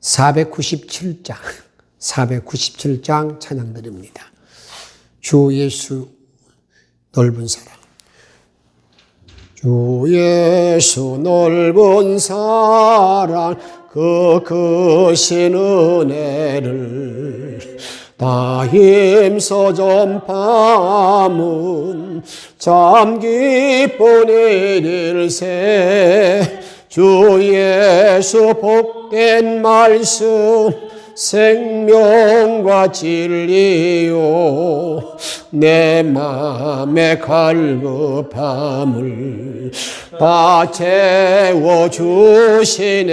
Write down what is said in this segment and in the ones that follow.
497장, 497장 찬양 드립니다. 주 예수 넓은 사랑. 주 예수 넓은 사랑, 그 크신 은혜를 다 힘써 전파문 참 기쁜 일일세 주 예수 복된 말씀 생명과 진리요 내 맘의 갈급함을 다 채워 주시네.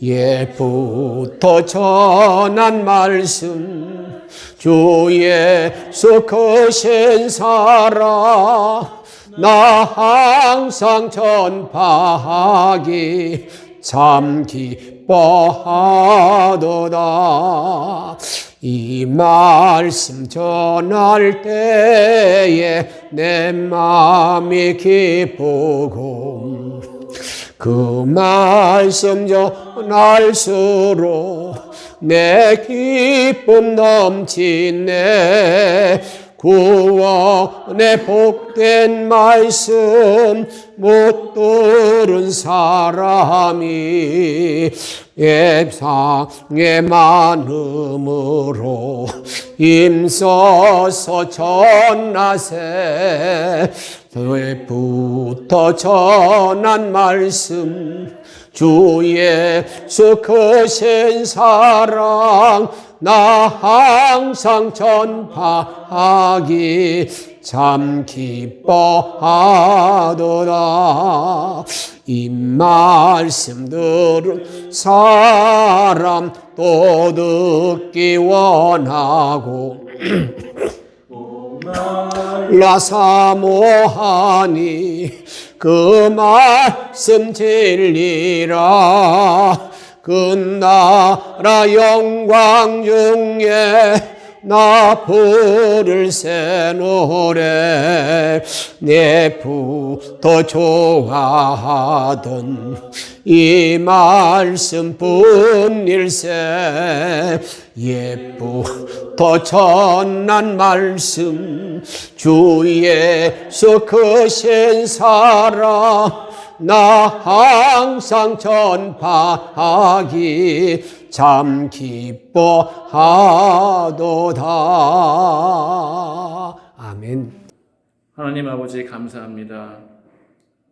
예부터 전한 말씀 주 예수 크신 사랑 나 항상 전파하기 참 기뻐하도다. 이 말씀 전할 때에 내 마음이 기쁘고 그 말씀 전할수록 내 기쁨 넘치네 구원의 복된 말씀 못 들은 사람이 예상의 많음으로 임서서 전하세 때부터 전한 말씀 주 예수 크신 사랑 나 항상 전파하기 참 기뻐하더라. 이 말씀 들은 사람 또 듣기 원하고 라사모하니 그 말씀 진리라 그 나라 영광 중에 나 부를 새 노래. 내부터 좋아하던 이 말씀 뿐 일세. 예쁘더 전한 말씀 주 예수 크신 사랑 나 항상 전파하기 참 기뻐하도다. 아멘. 하나님 아버지 감사합니다.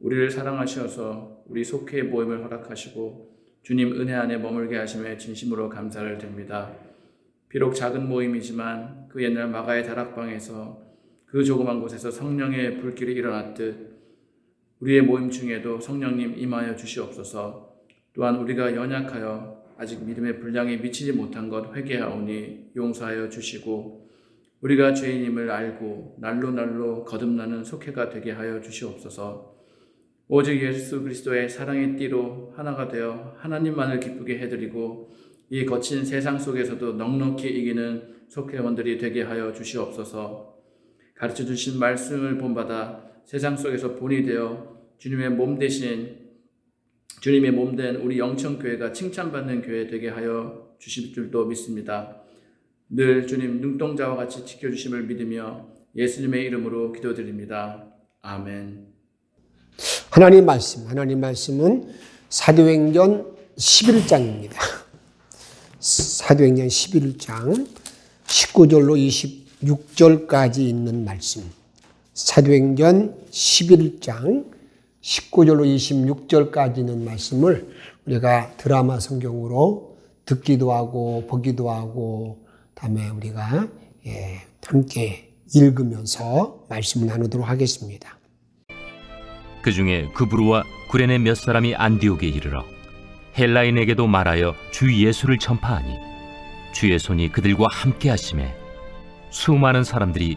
우리를 사랑하셔서 우리 속회의 모임을 허락하시고 주님 은혜 안에 머물게 하심에 진심으로 감사를 드립니다. 비록 작은 모임이지만 그 옛날 마가의 다락방에서 그 조그만 곳에서 성령의 불길이 일어났듯 우리의 모임 중에도 성령님 임하여 주시옵소서. 또한 우리가 연약하여 아직 믿음의 분량에 미치지 못한 것 회개하오니 용서하여 주시고 우리가 죄인임을 알고 날로 날로 거듭나는 속회가 되게 하여 주시옵소서. 오직 예수 그리스도의 사랑의 띠로 하나가 되어 하나님만을 기쁘게 해드리고 이 거친 세상 속에서도 넉넉히 이기는 속회원들이 되게 하여 주시옵소서. 가르쳐 주신 말씀을 본받아 세상 속에서 본이 되어 주님의 몸 대신 주님의 몸 된 우리 영천교회가 칭찬받는 교회 되게 하여 주실 줄도 믿습니다. 늘 주님 눈동자와 같이 지켜주심을 믿으며 예수님의 이름으로 기도드립니다. 아멘. 하나님 말씀, 하나님 말씀은 사도행전 11장입니다. 사도행전 11장 19절로 26절까지 있는 말씀. 사도행전 11장 19절로 26절까지 있는 말씀을 우리가 드라마 성경으로 듣기도 하고 보기도 하고 다음에 우리가 예, 함께 읽으면서 말씀을 나누도록 하겠습니다. 그 중에 그브루와 구레네 몇 사람이 안디옥에 이르러 헬라인에게도 말하여 주 예수를 전파하니 주의 손이 그들과 함께 하심에 수많은 사람들이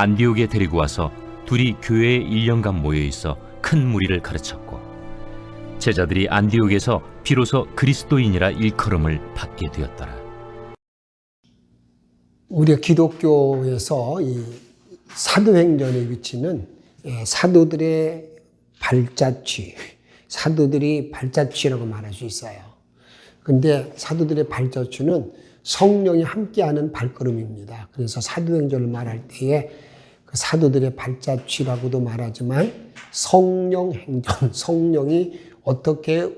안디옥에 데리고 와서 둘이 교회에 1년간 모여 있어 큰 무리를 가르쳤고 제자들이 안디옥에서 비로소 그리스도인이라 일컬음을 받게 되었더라 우리 기독교에서 이 사도행전의 위치는 예, 사도들의 발자취, 사도들이 발자취라고 말할 수 있어요. 근데 사도들의 발자취는 성령이 함께하는 발걸음입니다. 그래서 사도행전을 말할 때에 그 사도들의 발자취라고도 말하지만 성령 행전, 성령이 어떻게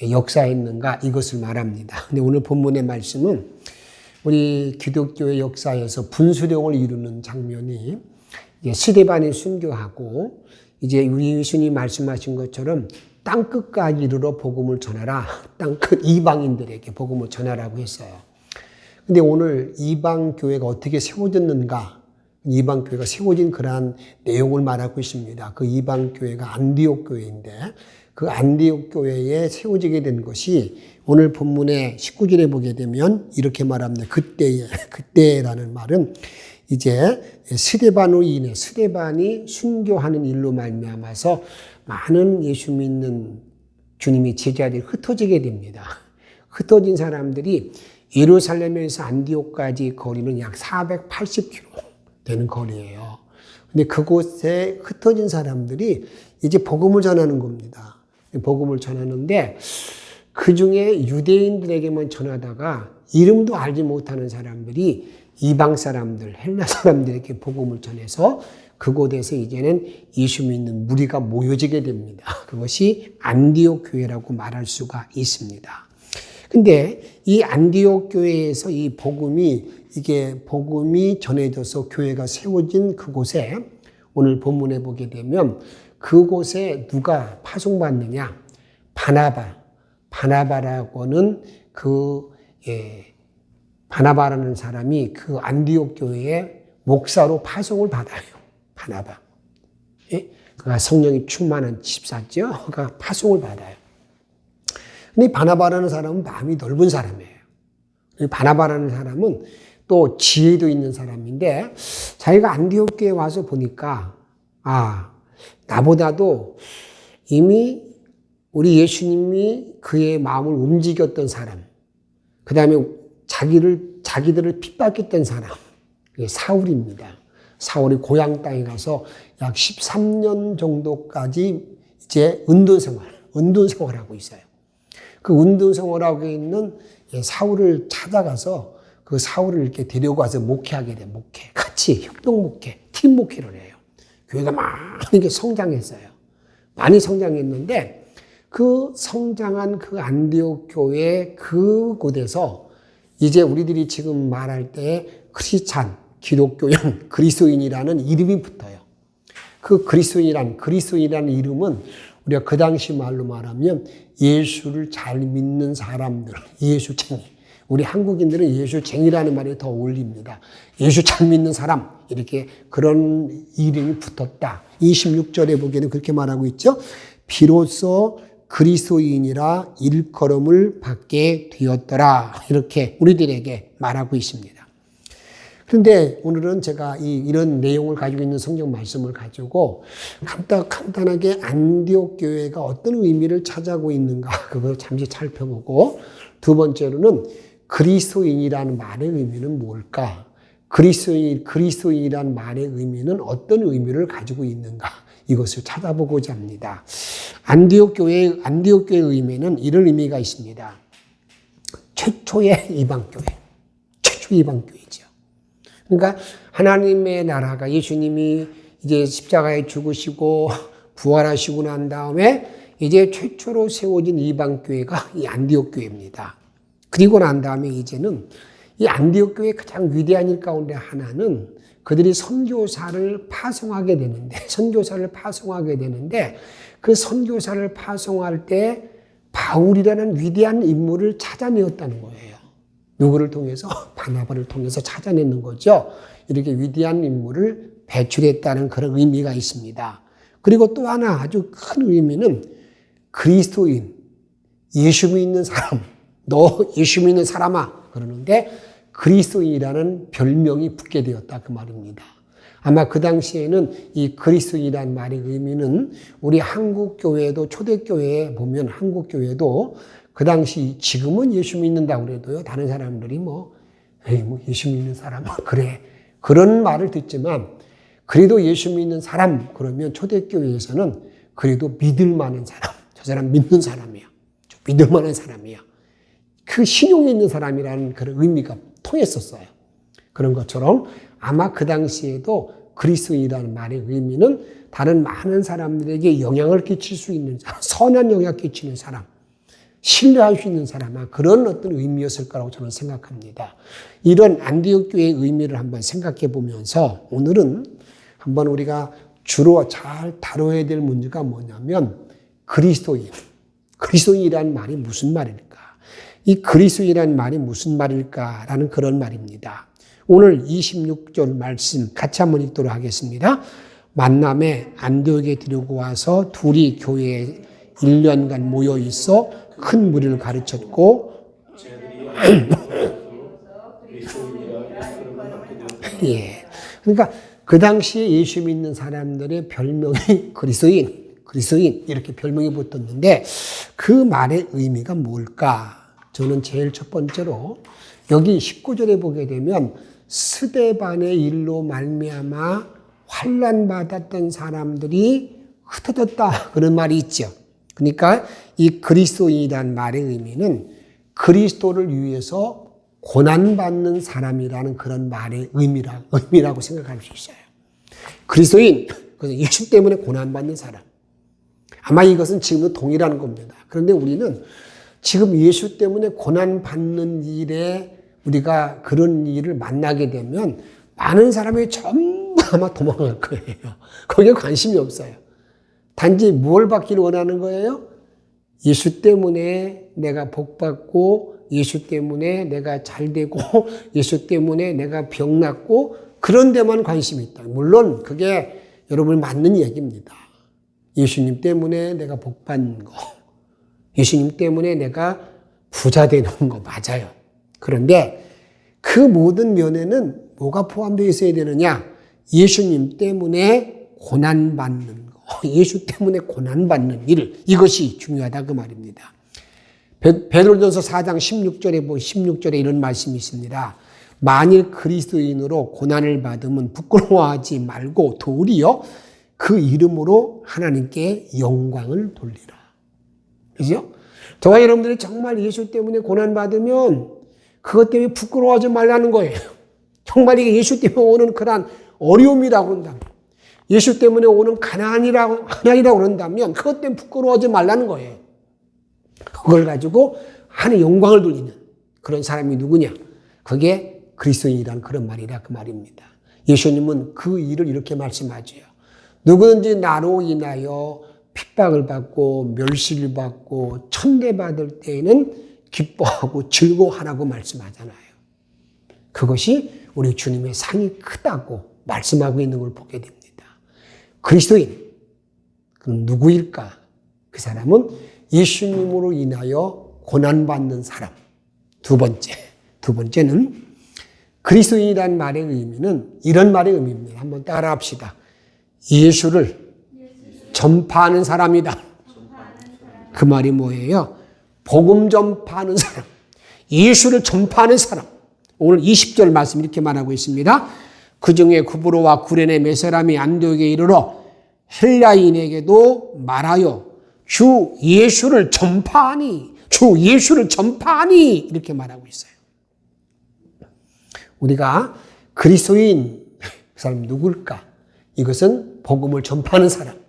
역사했는가 이것을 말합니다. 근데 오늘 본문의 말씀은 우리 기독교의 역사에서 분수령을 이루는 장면이 시대반이 순교하고 이제 우리 예수님 말씀하신 것처럼 땅 끝까지 이르러 복음을 전하라. 땅 끝 이방인들에게 복음을 전하라고 했어요. 근데 오늘 이방 교회가 어떻게 세워졌는가? 이방 교회가 세워진 그러한 내용을 말하고 있습니다. 그 이방 교회가 안디옥 교회인데 그 안디옥 교회에 세워지게 된 것이 오늘 본문의 19절에 보게 되면 이렇게 말합니다. 그때에 그때라는 말은 이제 스데반으로 인해 스데반이 순교하는 일로 말미암아서 많은 예수 믿는 주님의 제자들이 흩어지게 됩니다. 흩어진 사람들이 예루살렘에서 안디옥까지 거리는 약 480km 되는 거리예요. 근데 그곳에 흩어진 사람들이 이제 복음을 전하는 겁니다. 복음을 전하는데 그 중에 유대인들에게만 전하다가 이름도 알지 못하는 사람들이 이방 사람들, 헬라 사람들에게 복음을 전해서 그곳에서 이제는 예수 믿는 무리가 모여지게 됩니다. 그것이 안디옥 교회라고 말할 수가 있습니다. 근데 이 안디옥 교회에서 이 복음이 이게 복음이 전해져서 교회가 세워진 그곳에 오늘 본문에 보게 되면 그곳에 누가 파송받느냐? 바나바. 바나바라고는 그 예, 바나바라는 사람이 그 안디옥 교회의 목사로 파송을 받아요. 바나바. 예? 그가 성령이 충만한 집사죠. 그가 파송을 받아요. 근데 바나바라는 사람은 마음이 넓은 사람이에요. 바나바라는 사람은 또 지혜도 있는 사람인데 자기가 안디옥 교회에 와서 보니까 아 나보다도 이미 우리 예수님이 그의 마음을 움직였던 사람, 그 다음에 자기를, 자기들을 핍박했던 사람, 사울입니다. 사울이 고향 땅에 가서 약 13년 정도까지 이제 은둔 생활, 은둔 생활하고 있어요. 그 은둔 생활하고 있는 사울을 찾아가서 그 사울을 이렇게 와서 목회하게 돼, 목회. 같이 협동 목회, 팀 목회를 해요. 교회가 많이 성장했어요. 많이 성장했는데 그 성장한 그 안디옥 교회 그곳에서 이제 우리들이 지금 말할 때 크리스찬, 기독교인, 그리스도인이라는 이름이 붙어요. 그 그리스도인이란 그리스도인이라는 이름은 우리가 그 당시 말로 말하면 예수를 잘 믿는 사람들, 예수쟁이. 우리 한국인들은 예수쟁이라는 말이 더 어울립니다. 예수 잘 믿는 사람, 이렇게 그런 이름이 붙었다. 26절에 보기에는 그렇게 말하고 있죠. 비로소 그리스도인이라 일컬음을 받게 되었더라. 이렇게 우리들에게 말하고 있습니다. 그런데 오늘은 제가 이, 이런 내용을 가지고 있는 성경 말씀을 가지고 간단, 간단하게 안디옥 교회가 어떤 의미를 찾아고 있는가 그걸 잠시 살펴보고 두 번째로는 그리스도인이라는 말의 의미는 뭘까? 그리스도인, 그리스도인이라는 말의 의미는 어떤 의미를 가지고 있는가? 이것을 찾아보고자 합니다. 안디옥 교회, 안디옥 교회의 의미는 이런 의미가 있습니다. 최초의 이방 교회. 최초 이방 교회죠. 그러니까 하나님의 나라가 예수님이 이제 십자가에 죽으시고 부활하시고 난 다음에 이제 최초로 세워진 이방 교회가 이 안디옥 교회입니다. 그리고 난 다음에 이제는 이 안디옥 교회의 가장 위대한 일 가운데 하나는 그들이 선교사를 파송하게 되는데 선교사를 파송하게 되는데 그 선교사를 파송할 때 바울이라는 위대한 인물을 찾아내었다는 거예요. 누구를 통해서 바나바를 통해서 찾아내는 거죠. 이렇게 위대한 인물을 배출했다는 그런 의미가 있습니다. 그리고 또 하나 아주 큰 의미는 그리스도인, 예수 믿는 사람, 너 예수 믿는 사람아. 그러는데 그리스도인이라는 별명이 붙게 되었다 그 말입니다. 아마 그 당시에는 이 그리스도인이라는 말의 의미는 우리 한국 교회도 초대 교회에 보면 한국 교회도 그 당시 지금은 예수 믿는다고 그래도요. 다른 사람들이 뭐 에이 뭐 예수 믿는 사람 그래. 그런 말을 듣지만 그래도 예수 믿는 사람 그러면 초대교회에서는 그래도 믿을 만한 사람 저 사람 믿는 사람이야. 저 믿을 만한 사람이야 그 신용이 있는 사람이라는 그런 의미가 통했었어요. 그런 것처럼 아마 그 당시에도 그리스도인이라는 말의 의미는 다른 많은 사람들에게 영향을 끼칠 수 있는 선한 영향을 끼치는 사람, 신뢰할 수 있는 사람, 아, 그런 어떤 의미였을 거라고 저는 생각합니다. 이런 안디옥 교회의 의미를 한번 생각해 보면서 오늘은 한번 우리가 주로 잘 다뤄야 될 문제가 뭐냐면 그리스도인. 그리스도인이라는 말이 무슨 말일까? 이 그리스도인이라는 말이 무슨 말일까라는 그런 말입니다. 오늘 26절 말씀 같이 한번 읽도록 하겠습니다. 만남에 안디옥에 데리고 와서 둘이 교회에 1년간 모여 있어 큰 무리를 가르쳤고 예. 그러니까 그 당시에 예수 믿는 사람들의 별명이 그리스도인, 그리스도인 이렇게 별명이 붙었는데 그 말의 의미가 뭘까? 저는 제일 첫 번째로 여기 19절에 보게 되면 스데반의 일로 말미암아 환란 받았던 사람들이 흩어졌다 그런 말이 있죠. 그러니까 이 그리스도인이란 말의 의미는 그리스도를 위해서 고난받는 사람이라는 그런 말의 의미라, 의미라고 생각할 수 있어요. 그리스도인, 그래서 예수 때문에 고난받는 사람. 아마 이것은 지금도 동일한 겁니다. 그런데 우리는 지금 예수 때문에 고난받는 일에 우리가 그런 일을 만나게 되면 많은 사람이 전부 아마 도망갈 거예요. 거기에 관심이 없어요. 단지 뭘 받기를 원하는 거예요? 예수 때문에 내가 복받고 예수 때문에 내가 잘 되고 예수 때문에 내가 병 낫고 그런 데만 관심이 있다. 물론 그게 여러분 맞는 얘기입니다. 예수님 때문에 내가 복받는 거. 예수님 때문에 내가 부자 되는 거 맞아요. 그런데 그 모든 면에는 뭐가 포함되어 있어야 되느냐? 예수님 때문에 고난받는 거. 예수 때문에 고난받는 일. 이것이 중요하다 그 말입니다. 베드로전서 4장 16절에 보 16절에 이런 말씀이 있습니다. 만일 그리스도인으로 고난을 받으면 부끄러워하지 말고 도리어 그 이름으로 하나님께 영광을 돌리라. 그죠? 저와 여러분들이 정말 예수 때문에 고난받으면 그것 때문에 부끄러워하지 말라는 거예요. 정말 이게 예수 때문에 오는 그런 어려움이라고 그런다면, 예수 때문에 오는 가난이라고, 가난이라고 그런다면 그것 때문에 부끄러워하지 말라는 거예요. 그걸 가지고 하나의 영광을 돌리는 그런 사람이 누구냐? 그게 그리스도인이라는 그런 말이라 그 말입니다. 예수님은 그 일을 이렇게 말씀하죠. 누구든지 나로 인하여 핍박을 받고 멸시를 받고 천대받을 때에는 기뻐하고 즐거워하라고 말씀하잖아요. 그것이 우리 주님의 상이 크다고 말씀하고 있는 걸 보게 됩니다. 그리스도인, 그럼 누구일까? 그 사람은 예수님으로 인하여 고난받는 사람. 두 번째. 두 번째는 그리스도인이라는 말의 의미는 이런 말의 의미입니다. 한번 따라 합시다. 예수를 전파하는 사람이다. 그 말이 뭐예요? 복음 전파하는 사람. 예수를 전파하는 사람. 오늘 20절 말씀 이렇게 말하고 있습니다. 그 중에 구브로와 구레네 몇 사람이 안디옥에 이르러 헬라인에게도 말하여 주 예수를 전파하니 주 예수를 전파하니 이렇게 말하고 있어요. 우리가 그리스도인 그 사람 누굴까? 이것은 복음을 전파하는 사람.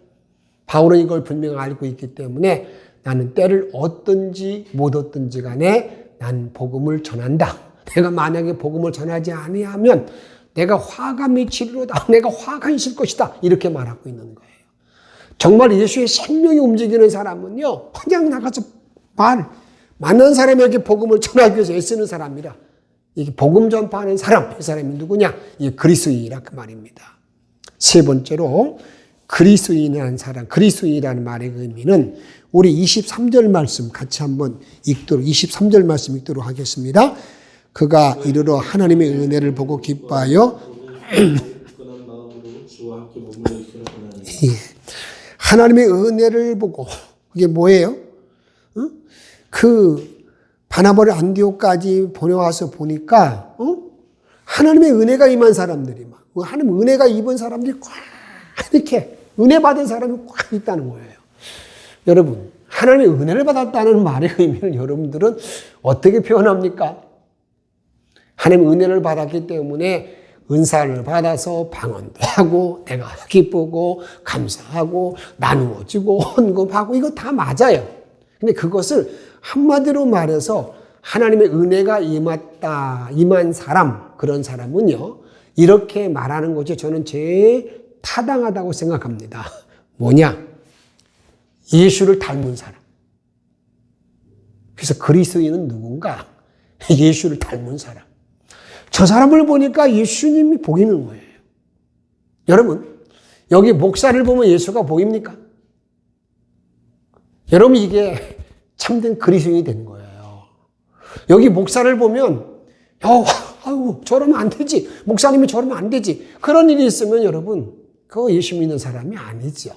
바울은 이걸 분명히 알고 있기 때문에 나는 때를 얻든지 못 얻든지 간에 난 복음을 전한다. 내가 만약에 복음을 전하지 아니하면 내가 화가 미치리로다. 내가 화가 있을 것이다. 이렇게 말하고 있는 거예요. 정말 예수의 생명이 움직이는 사람은요. 그냥 나가서 말 많은 사람에게 복음을 전하기 위해서 애쓰는 사람이라. 이게 복음 전파하는 사람, 이 사람이 누구냐? 이 그리스도인이라 그 말입니다. 세 번째로 그리스도인이라는 사람, 그리스도인이라는 말의 의미는 우리 23절 말씀 같이 한번 읽도록 23절 말씀 읽도록 하겠습니다. 그가 이르러 하나님의 은혜를 보고 기뻐하여 예. 하나님의 은혜를 보고 그게 뭐예요? 어? 그 바나바를 안디옥까지 보내와서 보니까 어? 하나님의 은혜가 임한 사람들이 막그 하나님 은혜가 입은 사람들이 꽉 이렇게 은혜 받은 사람이 꽉 있다는 거예요. 여러분 하나님의 은혜를 받았다는 말의 의미를 여러분들은 어떻게 표현합니까? 하나님 은혜를 받았기 때문에 은사를 받아서 방언도 하고 내가 기쁘고 감사하고 나누어지고 헌금하고 이거 다 맞아요. 근데 그것을 한마디로 말해서 하나님의 은혜가 임했다, 임한 사람, 그런 사람은요, 이렇게 말하는 것이 저는 제일 타당하다고 생각합니다. 뭐냐? 예수를 닮은 사람. 그래서 그리스도인은 누군가? 예수를 닮은 사람. 저 사람을 보니까 예수님이 보이는 거예요. 여러분, 여기 목사를 보면 예수가 보입니까? 여러분, 이게 참된 그리스도인이 되는 거예요. 여기 목사를 보면, 어, 아유, 저러면 안 되지. 목사님이 저러면 안 되지. 그런 일이 있으면 여러분, 그거 예수 믿는 사람이 아니죠.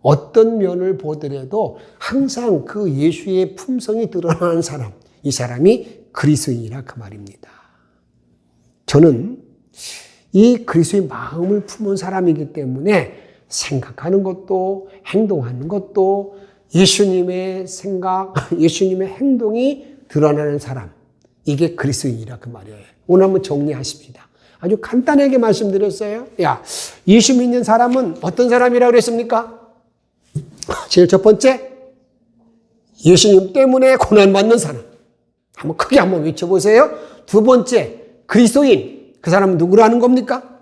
어떤 면을 보더라도 항상 그 예수의 품성이 드러나는 사람, 이 사람이 그리스도인이라 그 말입니다. 저는 이 그리스도의 마음을 품은 사람이기 때문에 생각하는 것도 행동하는 것도 예수님의 생각, 예수님의 행동이 드러나는 사람. 이게 그리스도인이라 그 말이에요. 오늘 한번 정리하십시다. 아주 간단하게 말씀드렸어요. 야, 예수 믿는 사람은 어떤 사람이라고 그랬습니까? 제일 첫 번째, 예수님 때문에 고난받는 사람. 한번 크게 한번 외쳐보세요. 두 번째, 그리스도인. 그 사람은 누구라는 겁니까?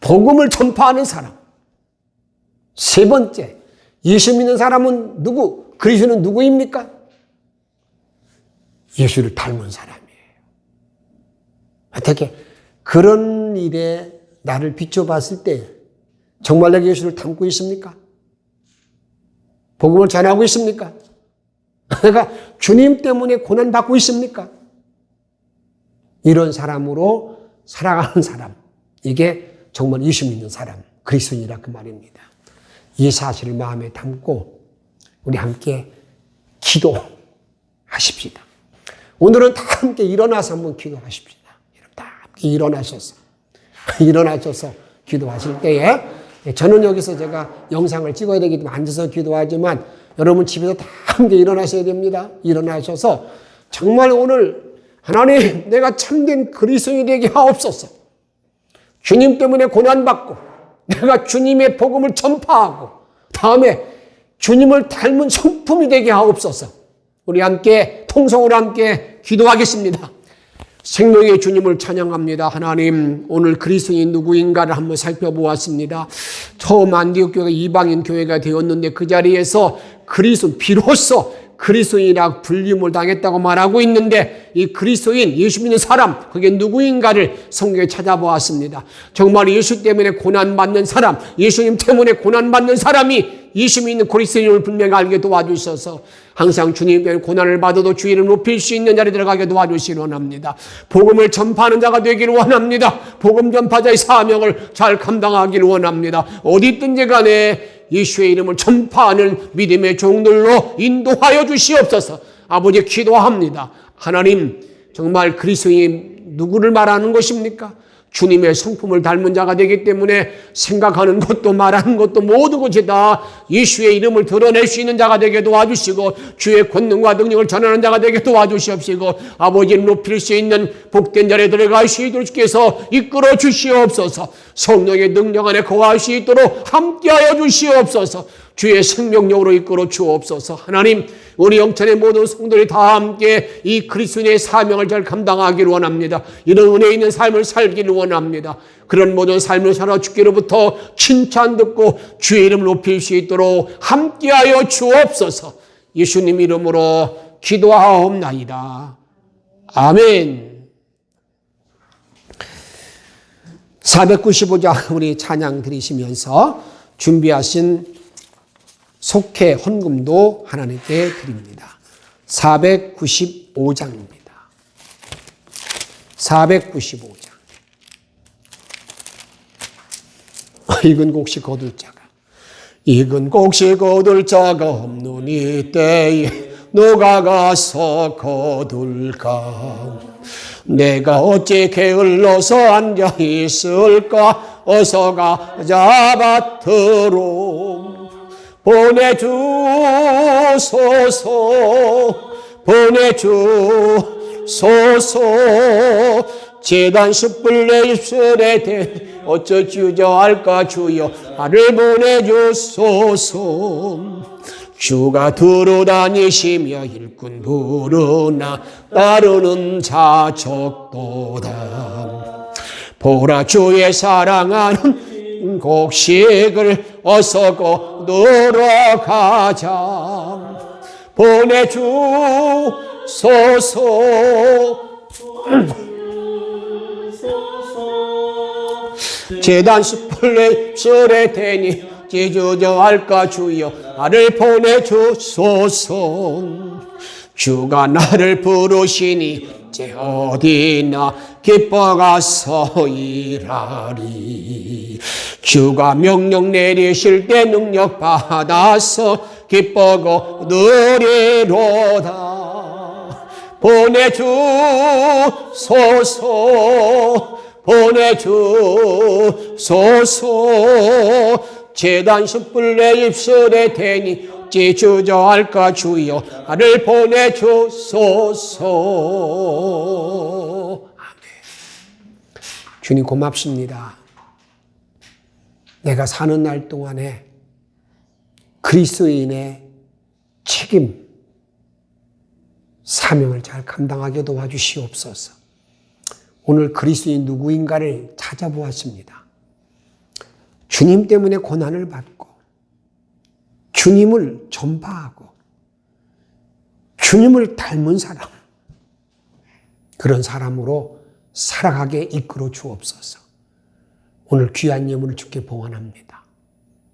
복음을 전파하는 사람. 세 번째, 예수 믿는 사람은 누구? 그리스도는 누구입니까? 예수를 닮은 사람이에요. 어떻게 그런 일에 나를 비춰봤을 때 정말 내가 예수를 닮고 있습니까? 복음을 전하고 있습니까? 내가 주님 때문에 고난받고 있습니까? 이런 사람으로 살아가는 사람. 이게 정말 예수 믿는 사람. 그리스도인이라 그 말입니다. 이 사실을 마음에 담고 우리 함께 기도하십시다. 오늘은 다 함께 일어나서 한번 기도하십시다. 일어나셔서 일어나셔서 기도하실 때에 저는 여기서 제가 영상을 찍어야 되기 때문에 앉아서 기도하지만 여러분 집에서 다 함께 일어나셔야 됩니다. 일어나셔서 정말 오늘 하나님 내가 참된 그리스도인이 되게 하옵소서. 주님 때문에 고난 받고 내가 주님의 복음을 전파하고 다음에 주님을 닮은 성품이 되게 하옵소서. 우리 함께 통성으로 함께 기도하겠습니다. 생명의 주님을 찬양합니다. 하나님, 오늘 그리스도인 누구인가를 한번 살펴보았습니다. 처음 안디옥 교회가 이방인 교회가 되었는데 그 자리에서 그리스도 비로소 그리스도인이라 불림을 당했다고 말하고 있는데 이 그리스도인 예수 믿는 사람 그게 누구인가를 성경에 찾아보았습니다. 정말 예수 때문에 고난 받는 사람, 예수님 때문에 고난 받는 사람이 예수 믿는 그리스도인을 분명히 알게 도와주셔서 항상 주님 때문에 고난을 받아도 주의를 높일 수 있는 자리 들어가게 도와주시기 원합니다. 복음을 전파하는 자가 되기를 원합니다. 복음 전파자의 사명을 잘 감당하기를 원합니다. 어디 있든지 간에 예수의 이름을 전파하는 믿음의 종들로 인도하여 주시옵소서. 아버지 기도합니다. 하나님 정말 그리스도인 누구를 말하는 것입니까? 주님의 성품을 닮은 자가 되기 때문에 생각하는 것도 말하는 것도 모든 것이 다. 예수의 이름을 드러낼 수 있는 자가 되게 도와주시고 주의 권능과 능력을 전하는 자가 되게 도와주시옵시고 아버지를 높일 수 있는 복된 자리에 들어갈 수 있도록 주께서 이끌어 주시옵소서. 성령의 능력 안에 거할 수 있도록 함께하여 주시옵소서 주의 생명력으로 이끌어 주옵소서 하나님 우리 영천의 모든 성도들이 다 함께 이 그리스도의 사명을 잘 감당하기를 원합니다. 이런 은혜 있는 삶을 살기를 원합니다. 그런 모든 삶을 살아 주께로부터 칭찬 듣고 주의 이름을 높일 수 있도록 함께하여 주옵소서. 예수님 이름으로 기도하옵나이다. 아멘. 495장 우리 찬양 드리시면서 준비하신 속회 헌금도 하나님께 드립니다. 495장입니다. 495장. 익은 곡시 거둘 자가 익은 곡시 거둘 자가 없는 이때에 누가 가서 거둘까 내가 어찌 게을러서 앉아 있을까 어서 가자 밭으로 보내주소서 보내주소서. 재단 숯불 내 입술에 대 어쩌 주저할까 주여. 나를 보내주소서. 주가 두루 다니시며 일꾼 부르나 따르는 자 적도다. 보라 주의 사랑하는 곡식을 어서 거 두러 가자. 보내주소서. 재단 입술에 대니 지주저할까 주여 나를 보내주소서. 주가 나를 부르시니 제 어디나 기뻐가서 일하리. 주가 명령 내리실 때 능력 받아서 기뻐고 누리로다. 보내주소서 보내주소서. 재단 숯불 내 입술에 대니 찌주저할까 주여 나를 보내주소서 주님 고맙습니다 내가 사는 날 동안에 그리스도인의 책임 사명을 잘 감당하게 도와주시옵소서 오늘 그리스도인 누구인가를 찾아보았습니다. 주님 때문에 고난을 받고, 주님을 전파하고, 주님을 닮은 사람, 그런 사람으로 살아가게 이끌어 주옵소서. 오늘 귀한 예물을 주께 봉헌합니다.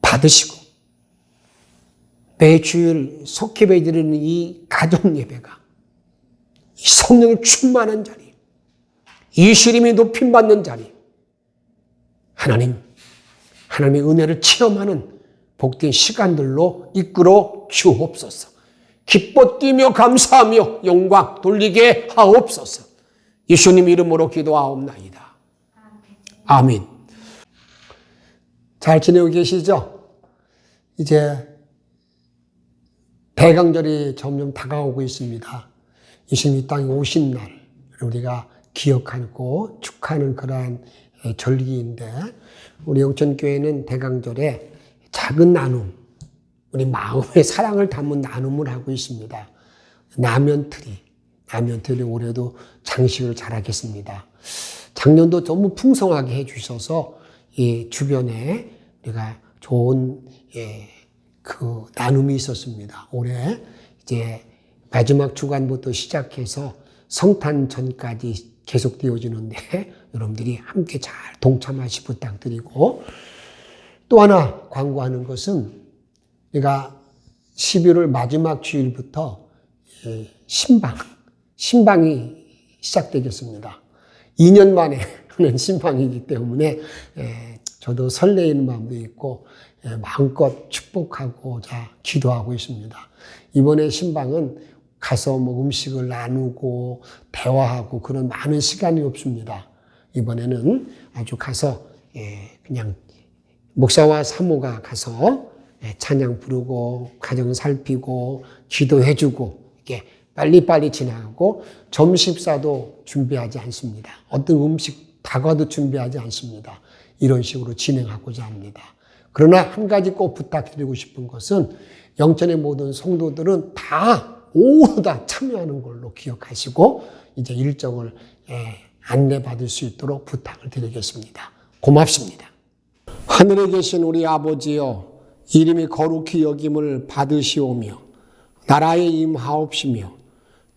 받으시고, 매 주일 속회배 드리는 이 가정 예배가 이 성령이 충만한 자리, 이시림이 높임 받는 자리. 하나님, 하나님의 은혜를 체험하는 복된 시간들로 이끌어 주옵소서. 기뻐 뛰며 감사하며 영광 돌리게 하옵소서. 예수님 이름으로 기도하옵나이다. 아멘. 잘 지내고 계시죠? 이제 대강절이 점점 다가오고 있습니다. 예수님이 땅에 오신 날, 우리가 기억하고 축하하는 그러한 절기인데 우리 영천교회는 대강절에 작은 나눔, 우리 마음의 사랑을 담은 나눔을 하고 있습니다. 라면 트리, 라면트리 올해도 장식을 잘하겠습니다. 작년도 너무 풍성하게 해주셔서 이 주변에 우리가 좋은 예, 그 나눔이 있었습니다. 올해 이제 마지막 주간부터 시작해서 성탄 전까지 계속 되어지는데 여러분들이 함께 잘 동참하시 부탁드리고 또 하나 광고하는 것은 우리가 11월 마지막 주일부터 신방, 신방이 시작되겠습니다. 2년 만에 하는 신방이기 때문에 저도 설레이는 마음도 있고 마음껏 축복하고자 기도하고 있습니다. 이번에 신방은 가서 뭐 음식을 나누고 대화하고 그런 많은 시간이 없습니다. 이번에는 아주 가서 예, 그냥 목사와 사모가 가서 예, 찬양 부르고 가정 살피고 기도해주고 이렇게 빨리빨리 지나가고 점심사도 준비하지 않습니다. 어떤 음식 다과도 준비하지 않습니다. 이런 식으로 진행하고자 합니다. 그러나 한 가지 꼭 부탁드리고 싶은 것은 영천의 모든 성도들은 다 모두 다 참여하는 걸로 기억하시고 이제 일정을 예, 안내받을 수 있도록 부탁을 드리겠습니다. 고맙습니다. 하늘에 계신 우리 아버지여 이름이 거룩히 여김을 받으시오며 나라에 임하옵시며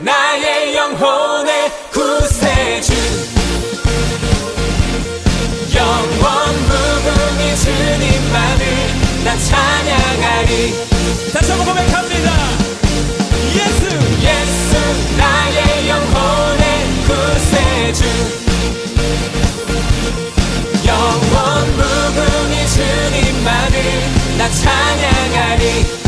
나의 영혼의 구세주. 영원 무궁이 주님만을 나 찬양하리. 다시 한번 고백합니다. 예수 예수 나의 영혼의 구세주. 영원 무궁이 주님만을 나 찬양하리.